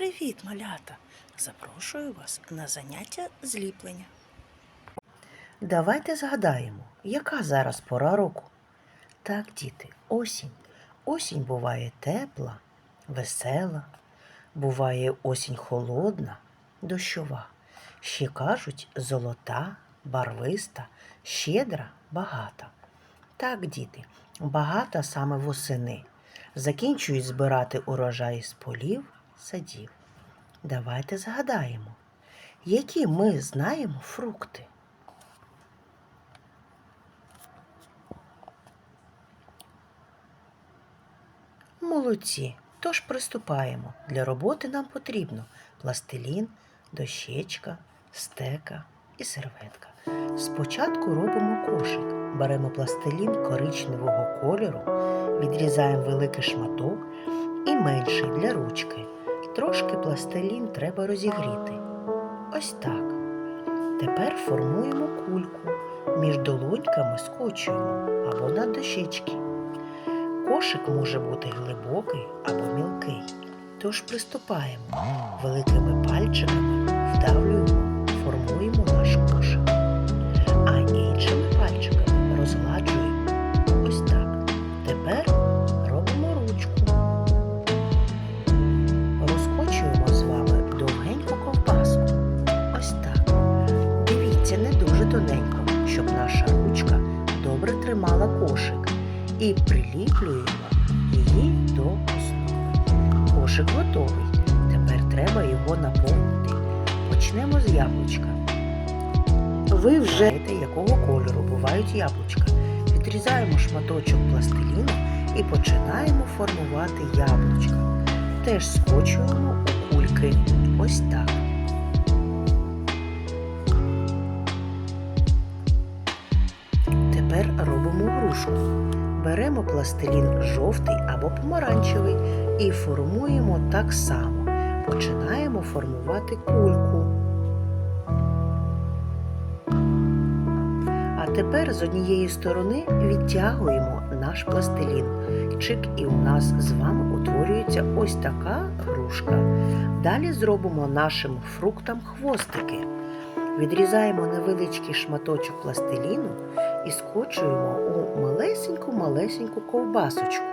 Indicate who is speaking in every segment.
Speaker 1: Привіт, малята! Запрошую вас на заняття зліплення.
Speaker 2: Давайте згадаємо, яка зараз пора року. Так, діти, осінь. Осінь буває тепла, весела, буває осінь холодна, дощова. Ще кажуть золота, барвиста, щедра, багата. Так, діти, багата саме восени. Закінчують збирати урожай з полів, садів. Давайте згадаємо, які ми знаємо фрукти. Молодці. Тож приступаємо. Для роботи нам потрібно пластилін, дощечка, стека і серветка. Спочатку робимо кошик. Беремо пластилін коричневого кольору, відрізаємо великий шматок і менший для ручки. Трошки пластилін треба розігріти. Ось так. Тепер формуємо кульку. Між долоньками скочуємо або на дощечки. Кошик може бути глибокий або мілкий. Тож приступаємо. Великими пальчиками вдавлюємо, формуємо наш кошик. І приліплюємо її до основи. Кошик готовий. Тепер треба його наповнити. Почнемо з яблучка. Ви вже знаєте, якого кольору бувають яблучка. Відрізаємо шматочок пластиліну і починаємо формувати яблучка. Теж скочуємо у кульки. Ось так. Тепер робимо грушку. Беремо пластилін жовтий або помаранчевий і формуємо так само. Починаємо формувати кульку. А тепер з однієї сторони відтягуємо наш пластилін. Чик, і у нас з вами утворюється ось така грушка. Далі зробимо нашим фруктам хвостики. Відрізаємо невеличкий шматочок пластиліну і скочуємо у малесеньку-малесеньку ковбасочку.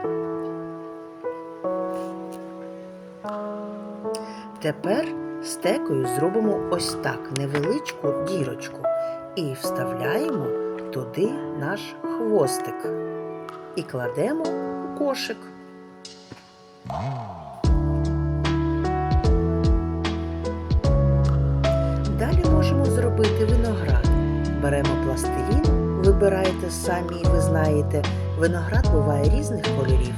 Speaker 2: Тепер стекою зробимо ось так невеличку дірочку і вставляємо туди наш хвостик і кладемо у кошик. Далі можемо зробити виноград. Беремо пластилін, вибираєте самі, ви знаєте, виноград буває різних кольорів.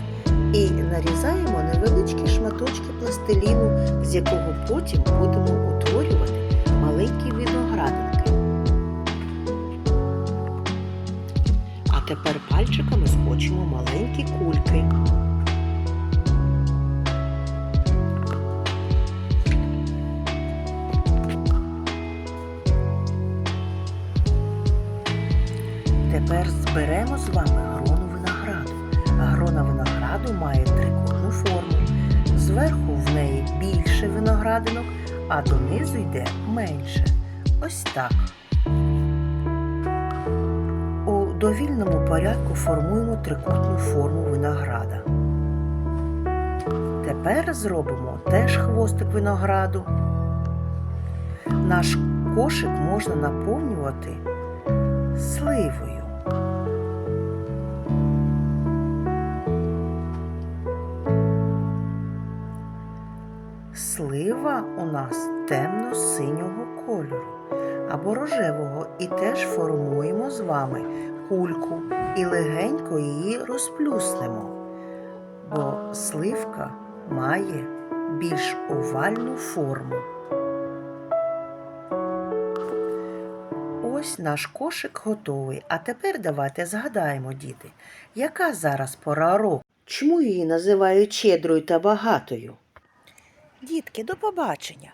Speaker 2: І нарізаємо невеличкі шматочки пластиліну, з якого потім будемо утворювати маленькі виноградинки. А тепер пальчиками скочимо маленькі кульки. Тепер зберемо з вами грону винограду. Грона винограду має трикутну форму. Зверху в неї більше виноградинок, а донизу йде менше. Ось так. У довільному порядку формуємо трикутну форму винограда. Тепер зробимо теж хвостик винограду. Наш кошик можна наповнювати сливою. Слива у нас темно-синього кольору або рожевого, і теж формуємо з вами кульку і легенько її розплюснемо, бо сливка має більш овальну форму. Ось наш кошик готовий. А тепер давайте згадаємо, діти, яка зараз пора року? Чому її називають щедрою та багатою?
Speaker 1: Дітки, до побачення!